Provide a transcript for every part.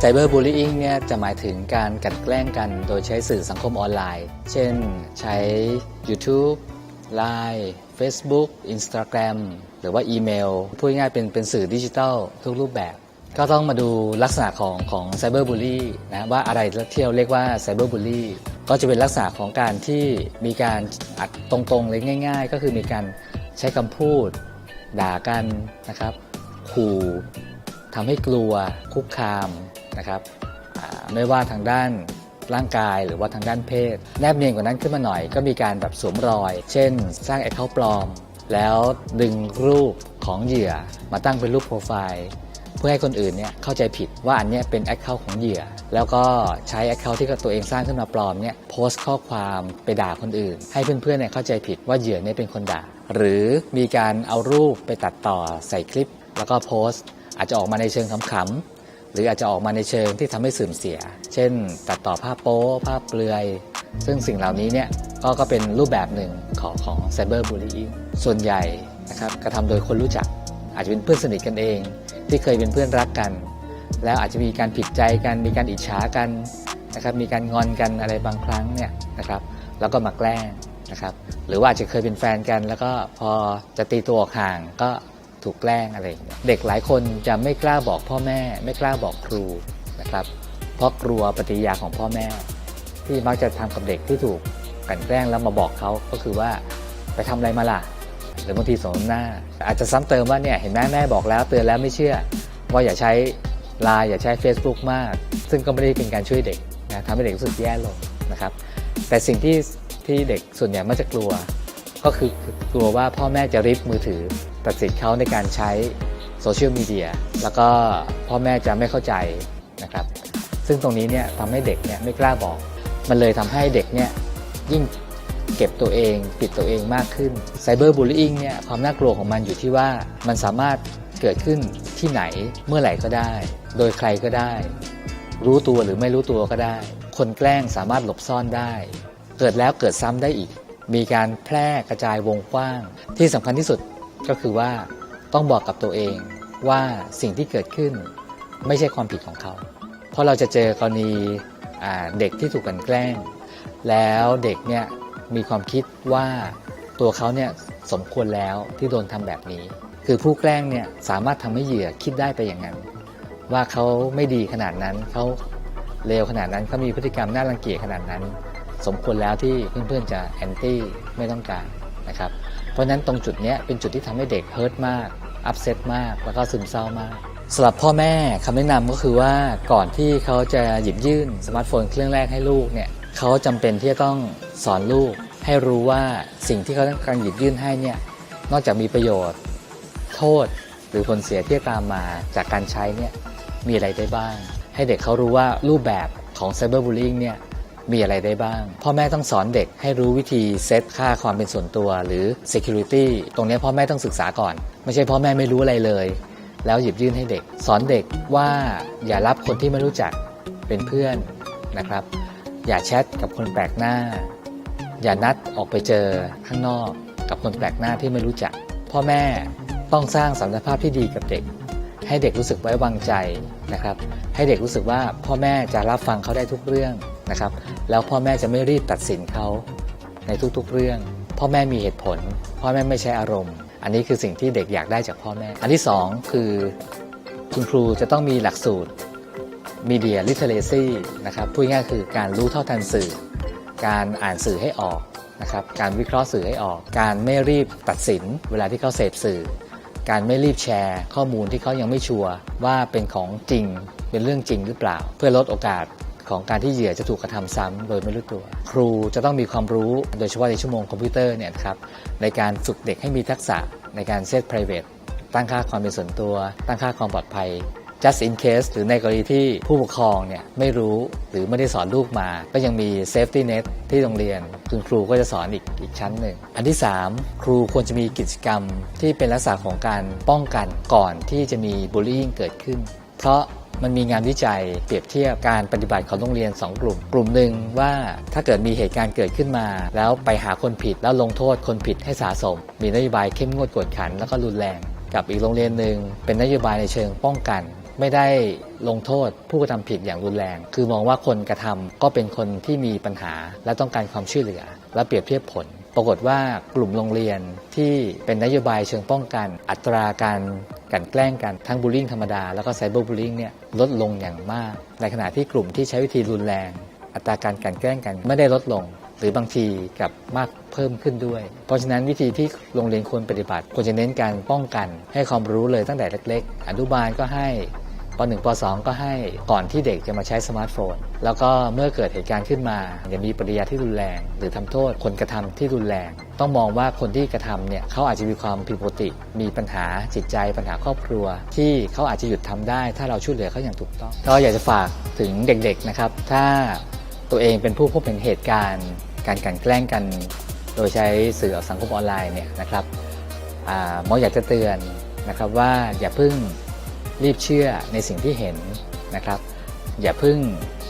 ไซเบอร์บูล y ิ n งเนี่ยจะหมายถึงการกลันแกล้งกันโดยใช้สื่อสังคมออนไลน์ เช่นใช้ YouTube Line Facebook Instagram หรือว่าอีเมล พูดง่ายเป็นเป็นสื่อดิจิทัลทุกรูปแบบ ก็ต้องมาดูลักษณะของของไซเบอร์บูลลี่นะว่าอะไรที่เราเรียกว่าไซเบอร์บูลลี่ก็จะเป็นลักษณะของการที่มีการอัดตรงๆเลยง่าย ๆ ก็คือมีการใช้คำพูด ด่ากันนะครับ ขู่ทำให้กลัวคุกคาม นะครับไม่ว่าทางด้านร่างกายหรือว่าทางด้านเพศ แนบเนียนกว่านั้นขึ้นมาหน่อยก็มีการแบบสวมรอย เช่น สร้างแอคเคาท์ปลอม แล้วดึงรูปของเหยื่อมาตั้งเป็นรูปโปรไฟล์เพื่อให้คนอื่นเนี่ยเข้าใจผิดว่าอันเนี้ยเป็นแอคเคาท์ของเหยื่อ แล้วก็ใช้แอคเคาท์ที่ตัวเองสร้างขึ้นมาปลอมเนี่ยโพสต์ข้อความไปด่าคนอื่น ให้เพื่อนๆเนี่ยเข้าใจผิดว่าเหยื่อเนี่ยเป็นคนด่า หรือมีการเอารูปไปตัดต่อใส่คลิป แล้วก็โพสต์ อาจจะออกมาในเชิงขำๆ หรืออาจจะออกมาในเชิงที่ทำให้เสื่อมเสีย เช่น ตัดต่อภาพโป๊ภาพเปลือย ซึ่งสิ่งเหล่านี้เนี่ยก็ก็เป็นรูปแบบหนึ่งของของไซเบอร์บูล y ิ n งส่วนใหญ่นะครับกระทำโดยคนรู้จัก อาจจะเป็นเพื่อนสนิทกันเอง ที่เคยเป็นเพื่อนรักกัน แล้วอาจจะมีการผิดใจกัน มีการอิจฉากันนะครับมีการงอนกันอะไรบางครั้งเนี่ยนะครับแล้วก็มาแกล้งนะครับหรือว่าอาจจะเคยเป็นแฟนกัน แล้วก็พอจะตีตัวออกห่างก็ ถูกแกล้งอะไรอย่างเงี้ยเด็กหลายคนจะไม่กล้าบอกพ่อแม่ ไม่กล้าบอกครูนะครับ เพราะกลัวปฏิยาของพ่อแม่ ที่มักจะทำกับเด็กที่ถูกกลั่นแกล้งแล้วมาบอกเขาก็คือว่าไปทำอะไรมาล่ะหรือบางทีสมน้ำหน้า อาจจะซ้ำเติมว่าเนี่ยเห็นแม่แม่บอกแล้วเตือนแล้วไม่เชื่อว่าอย่าใช้ไลน์อย่าใช้ Facebook มาก ซึ่งก็ไม่ได้เป็นการช่วยเด็กนะทำให้เด็กรู้สึกแย่ลงนะครับ แต่สิ่งที่ที่เด็กส่วนใหญ่มักจะกลัว ก็คือกลัวว่าพ่อแม่จะริบมือถือตัดสิทธิ์เขาในการใช้โซเชียลมีเดียแล้วก็พ่อแม่จะไม่เข้าใจนะครับ ซึ่งตรงนี้เนี่ยทำให้เด็กเนี่ยไม่กล้าบอก มันเลยทำให้เด็กเนี่ยยิ่งเก็บตัวเองปิดตัวเองมากขึ้นไซเบอร์บูล y ิ n งเนี่ยความน่ากลัวของมันอยู่ที่ว่ามันสามารถเกิดขึ้นที่ไหนเมื่อไหร่ก็ได้ โดยใครก็ได้ รู้ตัวหรือไม่รู้ตัวก็ได้ คนแกล้งสามารถหลบซ่อนได้ เกิดแล้วเกิดซ้ำได้อีก มีการแพร่กระจายวงกว้าง ที่สำคัญที่สุดก็คือว่าต้องบอกกับตัวเองว่าสิ่งที่เกิดขึ้นไม่ใช่ความผิดของเขา เพราะเราจะเจอกรณีเด็กที่ถูกกันแกล้ง แล้วเด็กเนี่ยมีความคิดว่าตัวเขาเนี่ยสมควรแล้วที่โดนทำแบบนี้ คือผู้แกล้งเนี่ยสามารถทำให้เหยื่อคิดได้ไปอย่างนั้น ว่าเขาไม่ดีขนาดนั้นเขาเลวขนาดนั้นเขามีพฤติกรรมน่ารังเกียจขนาดนั้น สมควรแล้วที่เพื่อนๆจะแอนตี้ไม่ต้องการนะครับเพราะฉะนั้นตรงจุดนี้เป็นจุดที่ทำให้เด็กเฮิร์ตมากอัพเซตมากแล้วก็ซึมเศร้ามากสำหรับพ่อแม่คำแนะนำก็คือว่าก่อนที่เขาจะหยิบยื่นสมาร์ทโฟนเครื่องแรกให้ลูกเนี่ยเขาจำเป็นที่จะต้องสอนลูก ให้รู้ว่าสิ่งที่เขาต้องการหยิบยื่นให้เนี่ยนอกจากมีประโยชน์ โทษหรือผลเสียที่ตามมาจากการใช้เนี่ยมีอะไรได้บ้าง ให้เด็กเขารู้ว่ารูปแบบของไซเบอร์บูล y ิงเนี่ย มีอะไรได้บ้าง พ่อแม่ต้องสอนเด็กให้รู้วิธีเซตค่าความเป็นส่วนตัวหรือ security ตรงนี้พ่อแม่ต้องศึกษาก่อน ไม่ใช่พ่อแม่ไม่รู้อะไรเลย แล้วหยิบยื่นให้เด็ก สอนเด็กว่าอย่ารับคนที่ไม่รู้จักเป็นเพื่อนนะครับ อย่าแชทกับคนแปลกหน้า อย่านัดออกไปเจอข้างนอกกับคนแปลกหน้าที่ไม่รู้จัก พ่อแม่ต้องสร้างสัมพันธภาพที่ดีกับเด็ก ให้เด็กรู้สึกไว้วางใจนะครับ ให้เด็กรู้สึกว่าพ่อแม่จะรับฟังเขาได้ทุกเรื่องนะครับ แล้วพ่อแม่จะไม่รีบตัดสินเขาในทุกๆเรื่อง พ่อแม่มีเหตุผล พ่อแม่ไม่ใช้อารมณ์ อันนี้คือสิ่งที่เด็กอยากได้จากพ่อแม่ อันที่สองคือ คุณครูจะต้องมีหลักสูตร Media Literacy นะครับพูดง่ายคือการรู้เท่าทันสื่อ การอ่านสื่อให้ออกนะครับการวิเคราะห์สื่อให้ออก การไม่รีบตัดสิน เวลาที่เขาเสพสื่อ การไม่รีบแชร์ ข้อมูลที่เขายังไม่ชัวร์ว่าเป็นของจริงเป็นเรื่องจริงหรือเปล่า เพื่อลดโอกาส ของการที่เหยื่อจะถูกกระทำซ้ำโดยไม่รู้ตัว ครูจะต้องมีความรู้โดยเฉพาะในชั่วโมงคอมพิวเตอร์เนี่ยครับในการฝึกเด็กให้มีทักษะในการเซต private ตั้งค่าความเป็นส่วนตัว ตั้งค่าความปลอดภัย just in case หรือในกรณีที่ผู้ปกครองเนี่ยไม่รู้หรือไม่ได้สอนลูกมา ก็ยังมี safety net ที่โรงเรียน คุณครูก็จะสอนอีกอีกชั้นหนึ่ง อันที่ 3 ครูควรจะมีกิจกรรมที่เป็นลักษณะของการป้องกันก่อนที่จะมี bullying เกิดขึ้น เพราะ มันมีงานวิจัยเปรียบเทียบการปฏิบัติของโรงเรียน 2 กลุ่ม กลุ่มหนึ่งว่าถ้าเกิดมีเหตุการณ์เกิดขึ้นมา แล้วไปหาคนผิดแล้วลงโทษคนผิดให้สะสม มีนโยบายเข้มงวดกวดขันแล้วก็รุนแรง กับอีกโรงเรียนหนึ่งเป็นนโยบายในเชิงป้องกัน ไม่ได้ลงโทษผู้กระทำผิดอย่างรุนแรง คือมองว่าคนกระทำก็เป็นคนที่มีปัญหาและต้องการความช่วยเหลือ และเปรียบเทียบผล ปรากฏว่ากลุ่มโรงเรียนที่เป็นนโยบายเชิงป้องกัน อัตราการ กันแกล้งกันทั้งบูลลิงธรรมดาแล้วก็ไซเบอร์บูลลิงเนี่ยลดลงอย่างมาก ในขณะที่กลุ่มที่ใช้วิธีรุนแรง อัตราการกันแกล้งกันไม่ได้ลดลง หรือบางทีกับมากเพิ่มขึ้นด้วย เพราะฉะนั้นวิธีที่โรงเรียนควรปฏิบัติควรจะเน้นการป้องกัน ให้ความรู้เลยตั้งแต่เล็ก ๆ อนุบาลก็ให้ป .1 ป .2 ก็ให้ก่อนที่เด็กจะมาใช้สมาร์ทโฟน แล้วก็เมื่อเกิดเหตุการณ์ขึ้นมาอย่ามีปริยาที่รุนแรง หรือทำโทษคนกระทำที่รุนแรง ต้องมองว่าคนที่กระทำเนี่ยเขาอาจจะมีความผิดปกติ มีปัญหาจิตใจปัญหาครอบครัว ที่เขาอาจจะหยุดทำได้ ถ้าเราช่วยเหลือเขาอย่างถูกต้อง ก็อยากจะฝากถึงเด็กๆนะครับ ถ้าตัวเองเป็นผู้พบเห็นเหตุการณ์ การกลันแกล้งกัน โดยใช้สื่อสังคมออนไลน์เนี่ยนะครับหมออยากจะเตือนนะครับว่าอย่าเพิ่งรีบเชื่อในสิ่งที่เห็นนะครับ อย่าเพิ่ง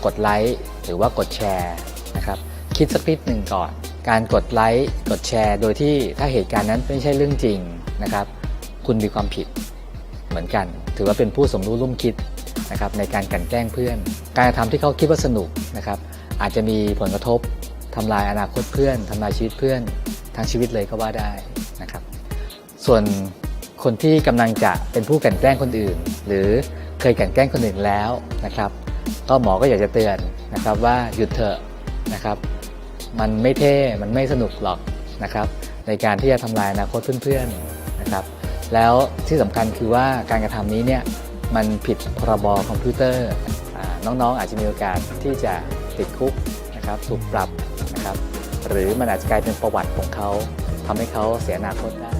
กดไลค์หรือว่ากดแชร์นะครับ คิดสักนิดหนึ่งก่อน การกดไลค์กดแชร์ โดยที่ถ้าเหตุการณ์นั้นไม่ใช่เรื่องจริงนะครับ คุณมีความผิดเหมือนกัน ถือว่าเป็นผู้สมรู้ร่วมคิดนะครับในการกันแกล้งเพื่อน การกระทำที่เขาคิดว่าสนุกนะครับอาจจะมีผลกระทบทำลายอนาคตเพื่อนทำลายชีวิตเพื่อนทั้งชีวิตเลยก็ว่าได้นะครับ ส่วนคนที่กำลังจะเป็นผู้กันแกล้งคนอื่น หรือเคยกันแกล้งคนอื่นแล้วนะครับ ก็หมอก็อยากจะเตือนนะครับว่าหยุดเถอะนะครับ มันไม่เท่ มันไม่สนุกหรอกนะครับ ในการที่จะทำลายอนาคตเพื่อนๆนะครับ แล้วที่สำคัญคือว่าการกระทำนี้เนี่ยมันผิดพรบคอมพิวเตอร์น้องๆอาจจะมีโอกาสที่จะติดคุกนะครับถูกปรับนะครับ หรือมันอาจจะกลายเป็นประวัติของเขาทำให้เขาเสียอนาคตได้